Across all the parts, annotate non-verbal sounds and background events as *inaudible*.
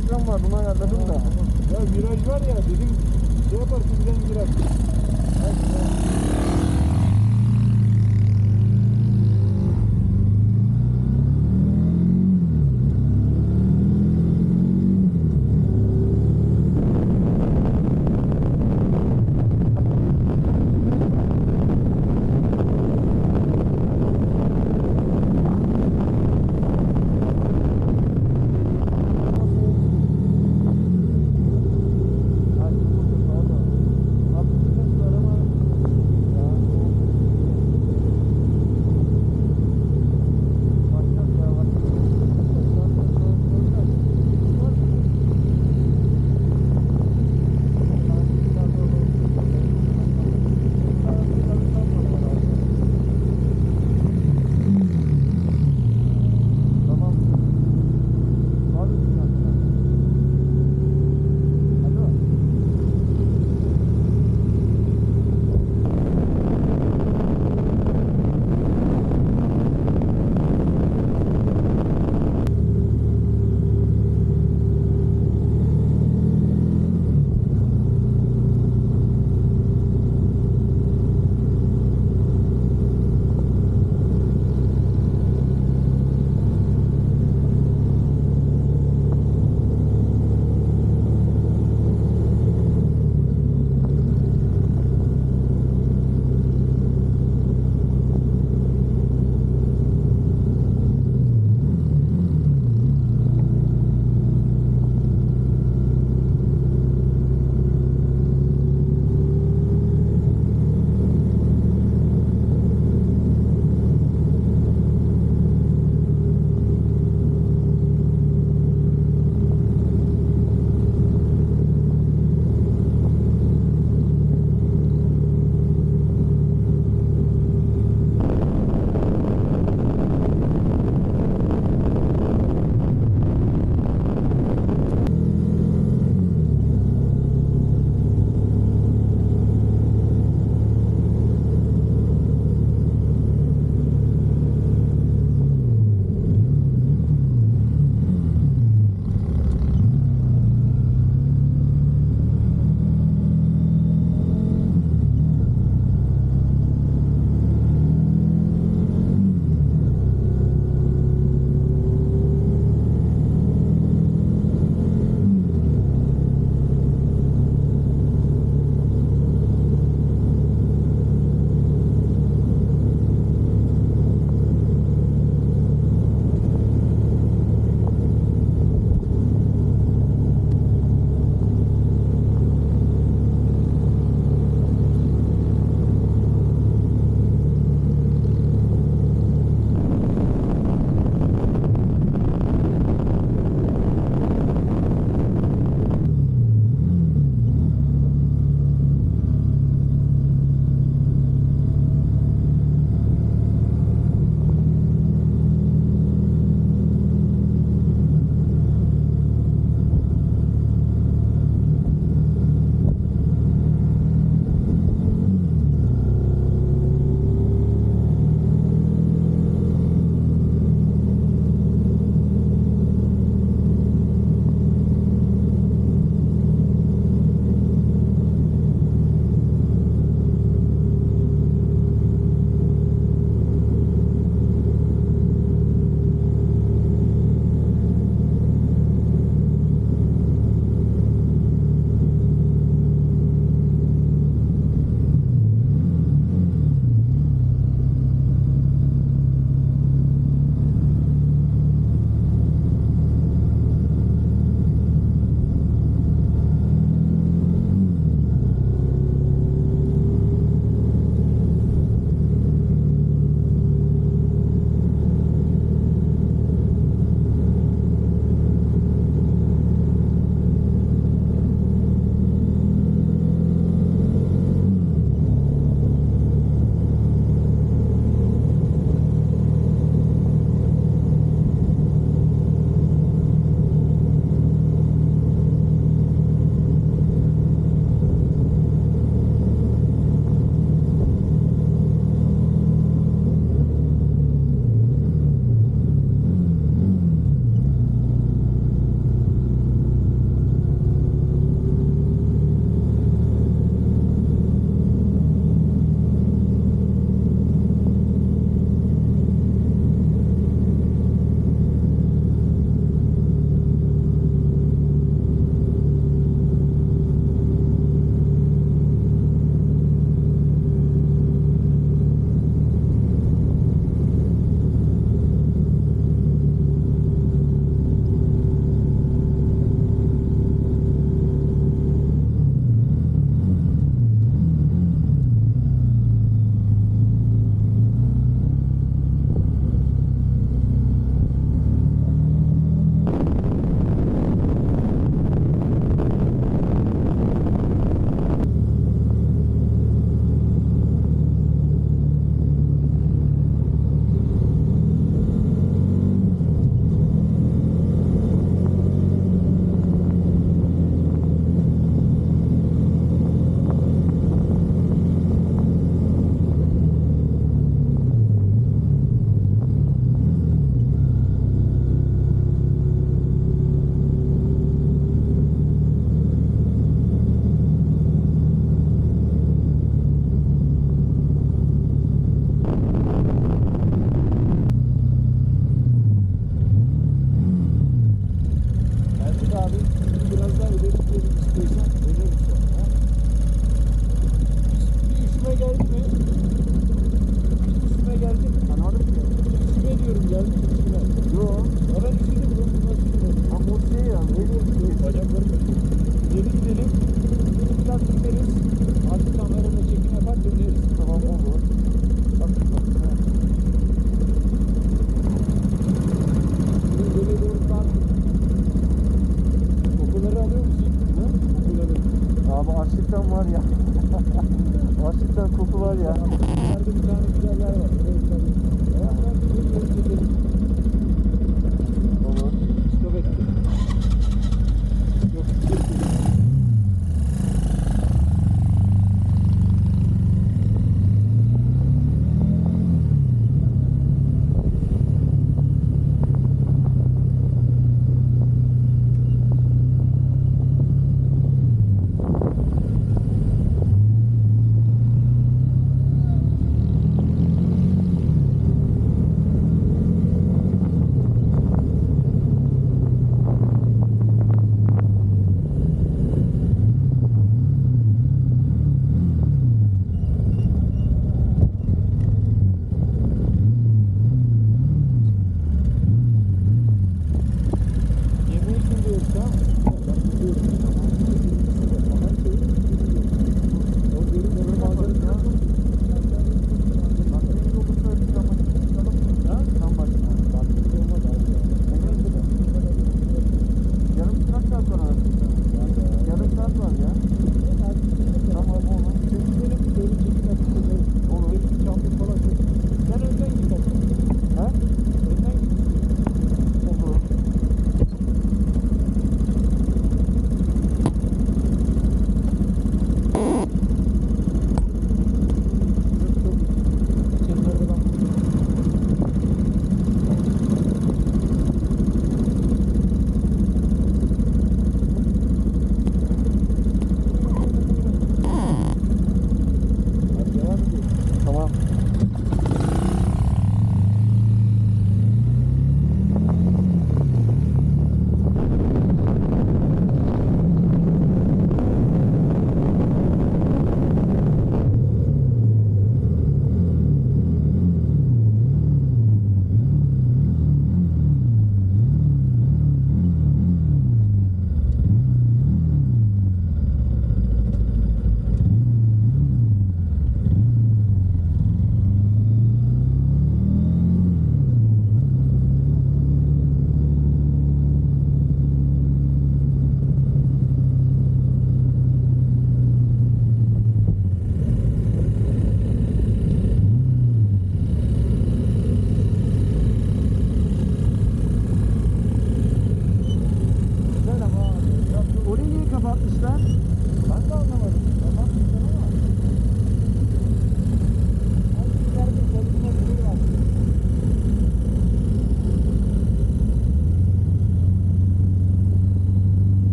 bir program var bunu ayarladım da. Ya viraj var ya dedim şey yaparsın bizden viraj. Ha, *laughs* şimdi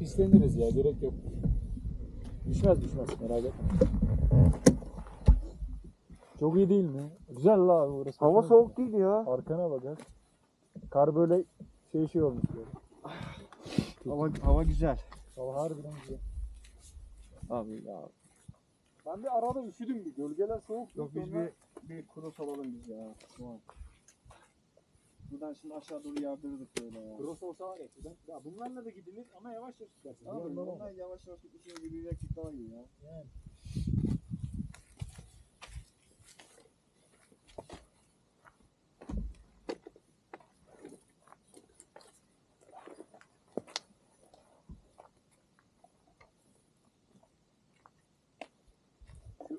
pisleniriz ya. Gerek yok. Düşmez düşmez. Merak etme. Çok iyi değil mi? Güzel la abi orası. Hava soğuk değil ya. Arkana bak ha. Kar böyle şey şey olmuş böyle. Hava, hava güzel. Hava harbiden güzel. Abi ya. Ben bir arada üşüdüm bir. Gölgeler soğuk. Yok biz bir, bir cross alalım biz ya. Tamam. Buradan şimdi aşağı doğru yardırdık böyle ya. Cross olsa var ya. şuradan- Ya bunlarla da gidilir ama yavaş yavaş gidersin. Abi bunlar olmaz. yavaş yavaş gitmişsin yürüyerek daha iyi ya. Yani.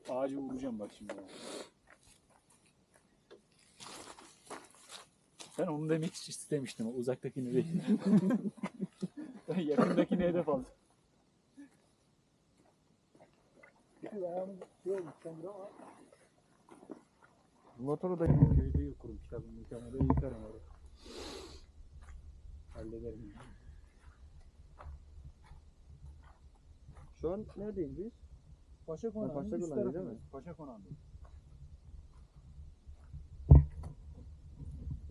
Şu ağacı vuracağım bak şimdi. ya. Sen onu demek hiç istemiştin o uzaktakini değil. *laughs* ben yakındakini hedef aldım. Şey Motoru da köyde yokurum kitabımı yıkamada yıkarım orada. Hallederim. şu an neredeyiz biz? Paşa Konağı'nın Paşa Konağı değil mi? Paşa Konağı'nda.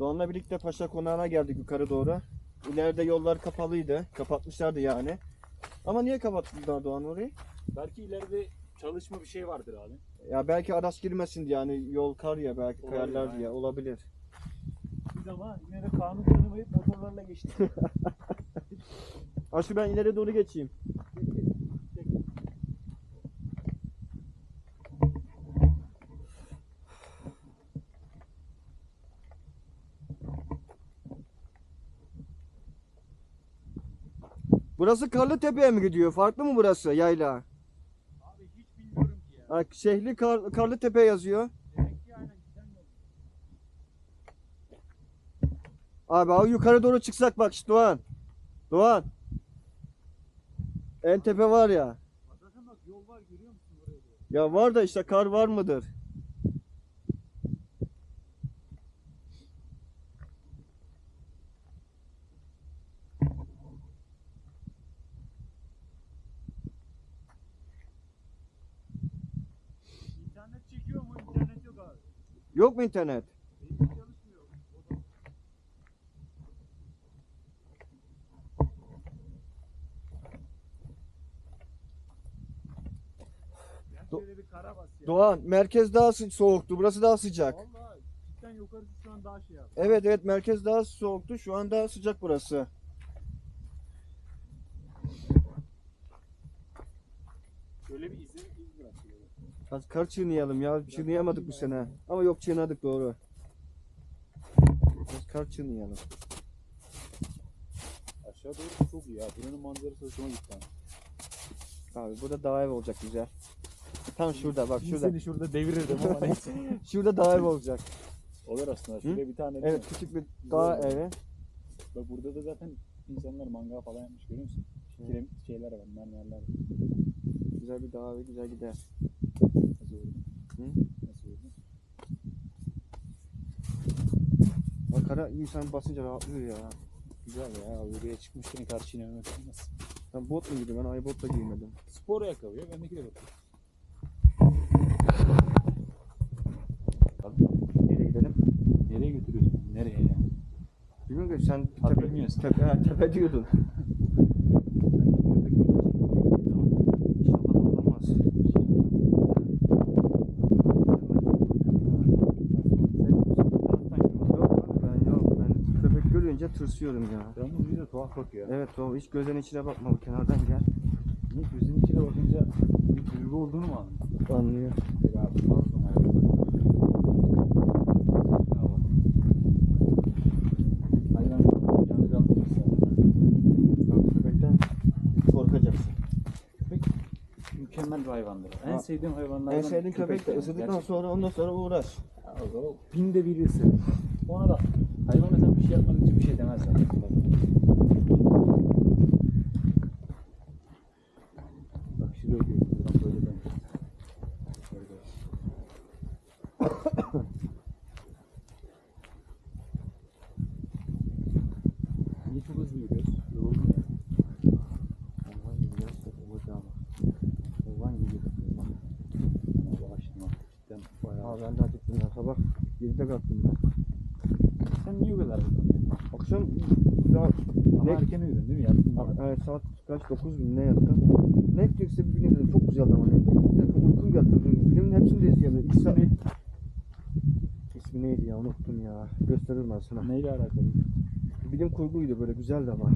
Doğan'la birlikte Paşa Konağı'na geldik yukarı doğru. İleride yollar kapalıydı. Kapatmışlardı yani. Ama niye kapattılar Doğan orayı? Belki ileride çalışma bir şey vardır abi. Ya belki araç girmesin diye yani yol kar ya belki Olabilir, kayarlar aynen. diye olabilir. Biz ama yine de kanun tanımayıp motorlarla geçtik. *laughs* Aşı ben ileri doğru geçeyim. Burası Karlıtepe'ye mi gidiyor? Farklı mı burası yayla? Abi hiç bilmiyorum ki ya. Ha, şehli Kar, Karlıtepe yazıyor. Demek ki aynen giden yol. Abi abi yukarı doğru çıksak bak işte Doğan. Doğan. En tepe var ya. Bak Zaten bak yol var görüyor musun oraya doğru? Ya var da işte kar var mıdır? İnternet çekiyor mu? İnternet yok abi. Yok mu internet? Şöyle bir kara bas ya. Doğan merkez daha sı- soğuktu. Burası daha sıcak. Vallahi cidden yukarısı şu an daha şey yaptı. Evet evet merkez daha soğuktu. Şu an daha sıcak burası. Şöyle bir iz. Hadi kar çiğneyelim ya. Çiğneyemedik bu sene. Ama yok çiğnedik doğru. Biraz kar çiğneyelim. Aşağı doğru çok iyi ya. Buranın manzarası hoşuma gitti. Abi burada dağ ev olacak güzel. Tam şurada bak Şimdi şurada. seni şurada devirirdim ama *laughs* neyse. Şurada dağ ev olacak. Olur aslında. Şurada bir tane değil Evet mi? küçük bir dağ evi. Bak burada da zaten insanlar mangal falan yapmış görüyor musun? Kiremit şeyler var, mermerler var. Güzel bir dağ evi güzel gider. Hı? Nasıl oldu? Bak kara insan basınca rahatlıyor ya. Güzel ya. Buraya çıkmışken karşı inanmak olmaz. Ben bot mu giydim? Ben ay bot da giymedim. Spor ayakkabı ya. Bendeki de bak. Nereye gidelim? Nereye götürüyorsun? Nereye ya? Bilmiyorum ki sen tepe, bilmiyorsun. tepe, tepe diyordun. *laughs* İnşallah olmaz. Yok ben yok. Ben görünce tırsıyorum ya. Yalnız bir de tuhaf bakıyor. Evet o hiç gözün içine bakma bu kenardan gel. Niye gözün içine bakınca bir duygu olduğunu mu? Anlıyor. Köpek mükemmel bir hayvandır. En Ha. sevdiğim hayvanlardan En sevdiğin köpek de ısırdıktan sonra ondan sonra uğraş. Ya o binde biri ısırır. Ona da bir şey yapmadığın için bir şey demez. Bak şuraya görüyorum. Buradan böyle dön. Böyle dön. Niye çok hızlı yürüyor? Sabah 7'de kalktım ben. Sen niye o kadar uyudun ya? Akşam ya Ama ne? erken uyudun değil mi? Yattın bana. Evet, saat kaç? 9 mu ne yattım? Netflix'te bir film izledim. Çok güzeldi ama Netflix'te. Çok uykum geldi. Filmin hepsini de izleyemedim. Saat... İsmi neydi ya? Unuttum ya. Gösteririm ben sana. Neyle alakalı? Bilim kurguydu böyle güzeldi ama.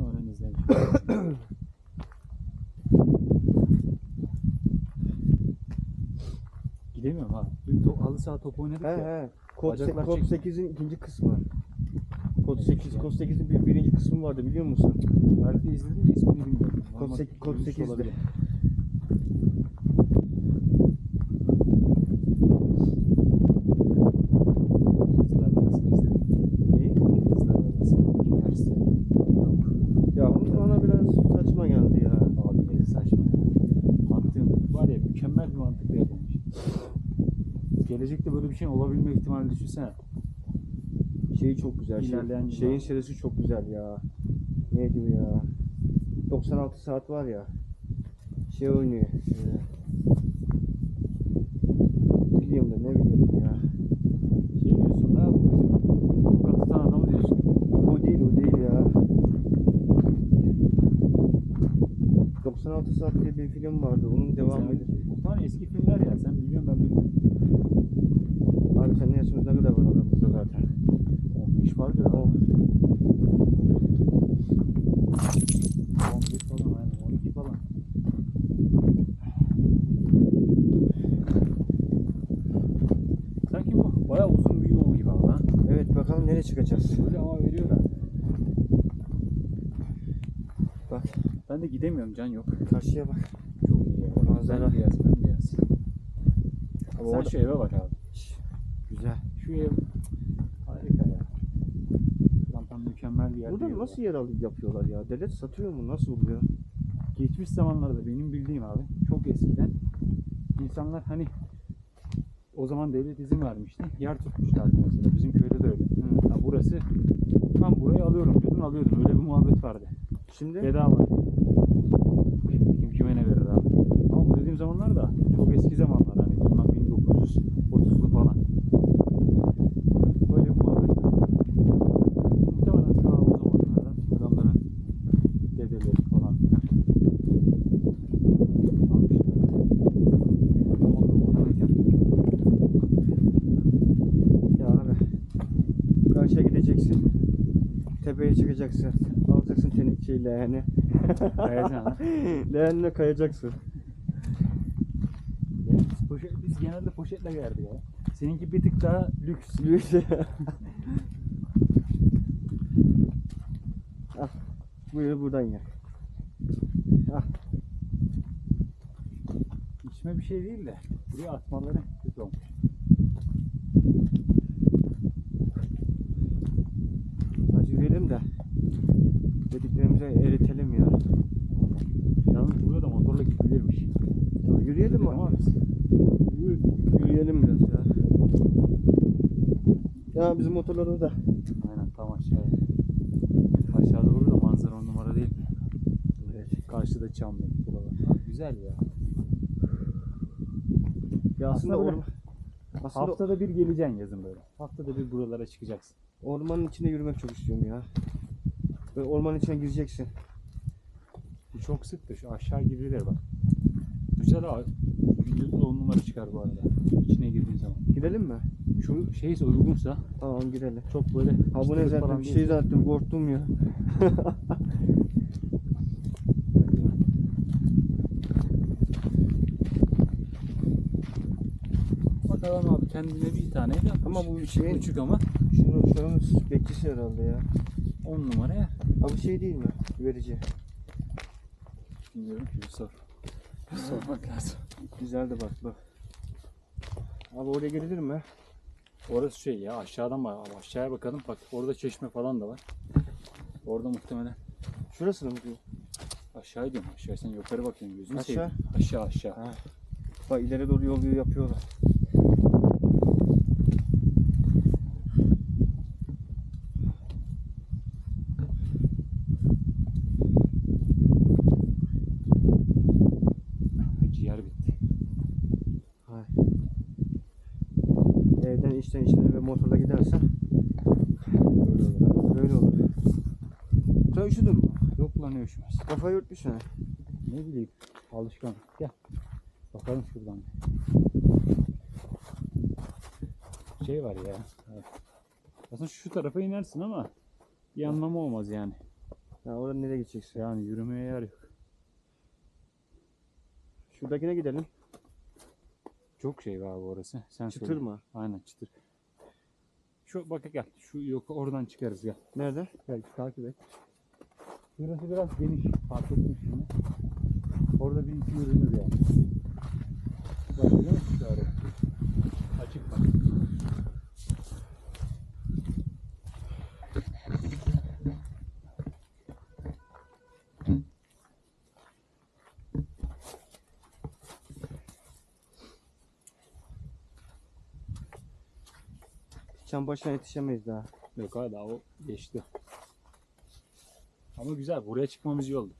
Öğren izlemiş. *clears throat* Gidemiyorum ha. Dün to halı saha top oynadık He ya. he. Kod, Bacaklar kod çekti. 8'in ikinci kısmı. Kod Neymiş 8, ya? kod 8'in bir, birinci kısmı vardı biliyor musun? Belki de izledim de ismini bilmiyorum. Kod Normal sek- kod duymuş 8'di. olabilirim. Kızlar Arası'nı izledim. İyi. Kızlar Arası. Üniversite. Ya onun bana biraz saçma geldi ya. Abi ne saçma ya. Mantığım var ya mükemmel bir mantıkla yapılmış. Gelecekte böyle bir şey olabilme ihtimali düşünsene. Şeyi çok güzel. Şey, şeyin serisi çok güzel ya. Neydi bu ya? 96 saat var ya. Şey oynuyor. e, Biliyorum da ne bileyim ya. Şey diyorsun da bu bizim tutan adamı diyorsun. O değil o değil ya. 96 saat diye bir film vardı. Onun devamı. Sen, Muhtemelen eski filmler ya sen biliyorsun ben bilmiyorum. Abi senin yaşımız ne kadar var aramızda zaten. 15 vardır ha. Oh. 11 falan aynen 12 falan. Sanki bu bayağı uzun bir yol gibi abi ha. Evet bakalım nereye çıkacağız. Böyle ama veriyorlar. Bak Ben de gidemiyorum can yok. karşıya bak. Çok iyi ya. Manzara. Ben beyaz ben beyaz. Sen orada- şu eve bak abi. Güzel. Şu ev harika ya. Tam tam mükemmel bir yer. Burada nasıl ya. yer alıp yapıyorlar ya? Devlet satıyor mu? Nasıl oluyor? Geçmiş zamanlarda benim bildiğim abi çok eskiden insanlar hani o zaman devlet izin vermişti. Yer tutmuşlardı mesela. Bizim köyde de öyle. Hı. Ha, burası tam burayı alıyorum diyordun alıyordun. Öyle bir muhabbet vardı. Şimdi Bedava. Kim, kim kime ne verir abi. Ama bu dediğim zamanlar da çok eski zamanlar hani bundan 1930'lu falan. Böyle bir muhabbet var. Muhtemelen şu an o zamanlardan adamların dedeleri falan filan. almışlar. Oynarken. ya abi karşıya gideceksin. Tepeye çıkacaksın. Alacaksın tenikeyi leğeni. Kayacaksın ha. Leğenle kayacaksın. Ya Biz, poşet, biz genelde poşetle geldik ya. Seninki bir tık daha lüks. Lüks. Al. *laughs* Buyur buradan ye. Al. İçme bir şey değil de buraya atmaları kötü olmuş. Hadi yürüyelim de. Dediklerimizi eritelim ya. Yalnız buraya da motorla gidilirmiş. ya yürüyelim mi? Ama biz Yürü, yürüyelim biraz ya. Ya bizim motorları da. aynen tam aşağıya. Aşağı doğru da manzara on numara değil mi? Evet. Karşıda Çamlık buralar. Güzel ya. Ya aslında, Aslında böyle aslında Haftada bir geleceksin yazın böyle. Haftada bir buralara çıkacaksın. ormanın içinde yürümek çok istiyorum ya. Böyle ormanın içine gireceksin. Bu çok sıktı. Şu aşağı girilir bak. Güzel abi. Videoda da on numara çıkar bu arada. İçine girdiğin zaman. Girelim mi? Şu şeyse uygunsa Tamam girelim. çok böyle bu ne zaten bir şey zaten korktum ya. *laughs* Bakalım abi kendine bir tane yapmış. Ama bu Küçük şeyin- küçük ama Şunu şunun bekçisi herhalde ya. 10 numara ya. Ha bu şey değil mi? Verici. Bilmiyorum ki bir sor. Bir sormak lazım. Güzel de bak bak. Abi oraya girilir mi? Orası şey ya aşağıdan bak aşağıya bakalım bak orada çeşme falan da var. Orada muhtemelen Şurası mı diyor? aşağı diyorum aşağı sen yukarı bakıyorsun gözünü Aşağı. seveyim. Aşağı aşağı. Ha. Bak ileri doğru yol yapıyorlar. Ciğer bitti. Ev sen işine ve motorla gidersen Böyle olur. böyle olur. Sen üşüdün mü? Yok lan ne üşümez. Kafayı yurtmuş ha. Ne bileyim. Alışkan. Gel. Bakalım şuradan. Şey var ya. evet. Aslında şu tarafa inersin ama bir anlamı olmaz yani. Ya oradan nereye gideceksin? Yani yürümeye yer yok. Şuradakine gidelim. Çok şey var bu orası. Sen Çıtır söyle. mı? Aynen çıtır. Şu bak gel. Şu yok oradan çıkarız gel. Nerede? Gel takip et. Burası biraz geniş. Fark ettim şimdi. Orada bir iki yürünür yani. Bak görüyor musun şu arayı? Açık bak. Çam başına yetişemeyiz daha. Yok ha daha o geçti. Ama güzel. Buraya çıkmamız iyi oldu.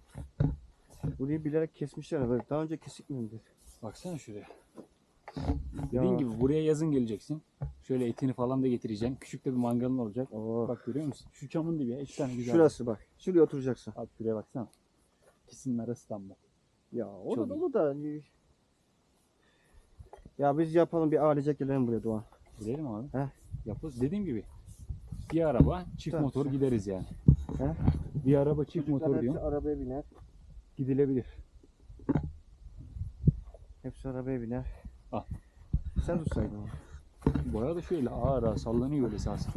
Burayı bilerek kesmişler. Daha önce kesik miydi? Baksana şuraya. Dediğin gibi buraya yazın geleceksin. Şöyle etini falan da getireceksin. Küçük de bir mangalın olacak. Oo. Bak görüyor musun? Şu çamın dibi. İki tane güzel. Şurası bak. Şuraya oturacaksın. Abi şuraya baksana. İkisinin arası tam bak. Ya o Çok da iyi. dolu da. Ya biz yapalım bir ailecek gelelim buraya Doğan. Gidelim abi. He. Yaparız. Dediğim gibi bir araba çift Tamam. motor gideriz yani. He? Bir araba çift Çocuklar motor hepsi diyorum. arabaya biner. Gidilebilir. Hepsi arabaya biner. Al. Sen tutsaydın onu. Boya da şöyle ağır ağır sallanıyor öyle sağ sağa.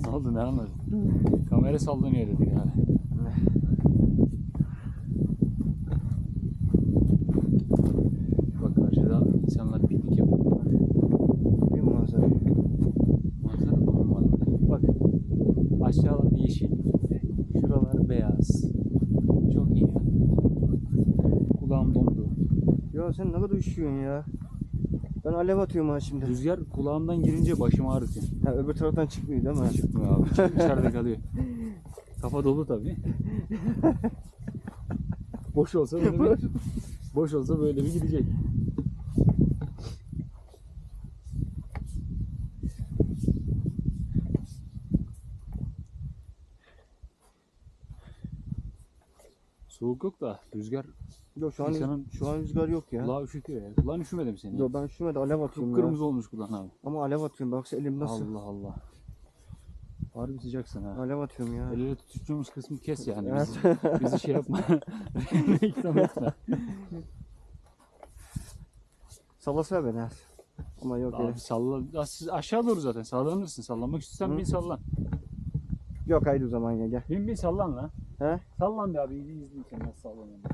ne oldu *laughs* ne anladın? Kamera sallanıyor dedik yani. Bak karşıda insanlar piknik yapıyor. Bir manzara. Manzara da normal. Bak aşağılar yeşil. Şuralar beyaz. Çok iyi ya. Kulağım dondu. Ya sen ne kadar üşüyorsun ya. Ben alev atıyorum ha şimdi. Rüzgar kulağımdan girince başımı ağrıtıyor. Ha, öbür taraftan çıkmıyor değil mi? Çıkmıyor abi. Dışarıda kalıyor. Kafa dolu tabii. *laughs* boş olsa böyle bir, boş olsa böyle bir gidecek. Soğuk yok da rüzgar Yok şu an İnsanın- şu an rüzgar yok ya. kulağı üşütüyor ya. Kulağın üşümedim seni. Yo, ben üşümedi alev atıyorum ya. Kıpkırmızı olmuş kulağın abi. Ama alev atıyorum baksana elim nasıl. Allah Allah. Harbi sıcaksın ha. Alev atıyorum ya. El ele tutuştuğumuz kısmı kes yani. Evet. Bizi, bizi şey yapma. *laughs* İkram etme. Sallasana beni ha. Ama yok Abi ya. salla. As- Aşağı doğru zaten sallanırsın. Sallanmak istiyorsan bin sallan. Yok haydi o zaman ya gel. Bin bin sallan lan. He? Sallan be abi. İyi izleyeyim seni nasıl sallanıyorsun.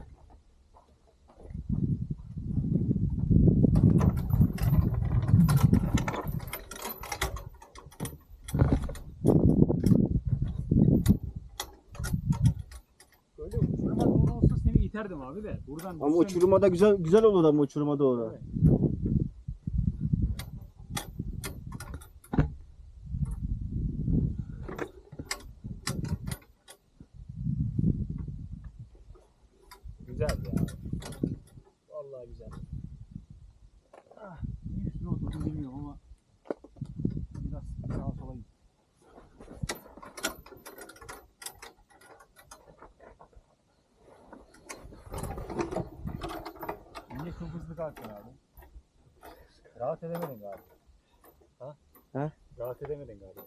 Böyle uçuruma doğru olsa seni iterdim abi de. Buradan Ama düşsem- uçuruma da güzel güzel olur ama uçuruma doğru. Evet. Güzel ya. Vallahi güzel. Ah, niye üstüne oturdum bilmiyorum ama biraz sağa sola gittim. Niye çok hızlı kalktın abi? Rahat edemedin galiba. Ha? He? Rahat edemedin galiba.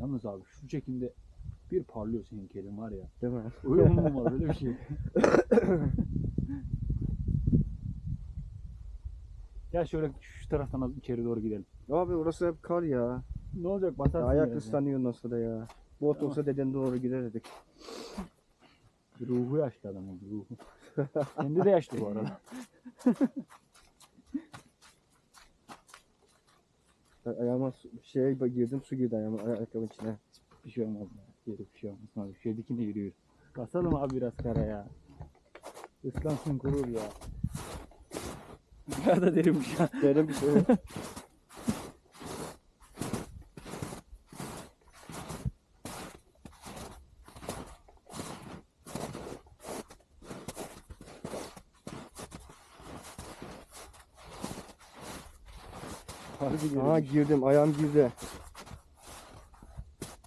Yalnız abi şu çekimde bir parlıyor senin kelin var ya. Değil mi? Öyle mi var öyle bir şey. *laughs* Gel şöyle şu taraftan az içeri doğru gidelim. Abi orası hep kar ya. Ne olacak batarsın ya ayak ya. ıslanıyor nasıl da ya. Bot olsa deden doğru giderdik. Ruhu yaşlı adam oldu ruhu. Kendi de yaşlı bu arada. *laughs* Ay- Ayağıma su, şeye girdim su girdi ayağıma ay- ayakkabının içine. Bir şey olmaz ya. Yeri bir şey olmaz. Abi şöyle dikine yürüyor. Basalım abi biraz kara ya. Islansın kurur ya. Ya da derinmiş ya. Dedim bir şey. *laughs* Harbi girmiş. Aha girdim ayağım girdi.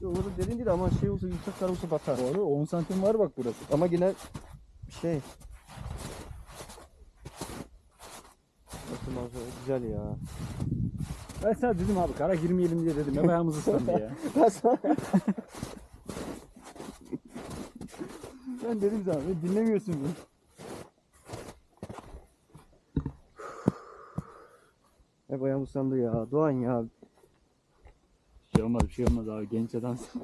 Orada derin değil ama şey olsa yüksek kar olsa batar. Doğru 10 santim var bak burası. Ama yine şey. Nasıl manzara güzel ya. Ben sana dedim abi kara girmeyelim diye dedim. Hep ayağımız ıslandı ya. *laughs* Ben sana ben dedim sana dinlemiyorsun beni. Hep ayağım ıslandı ya. Doğan ya. Bir şey olmaz bir şey olmaz abi genç adamsın.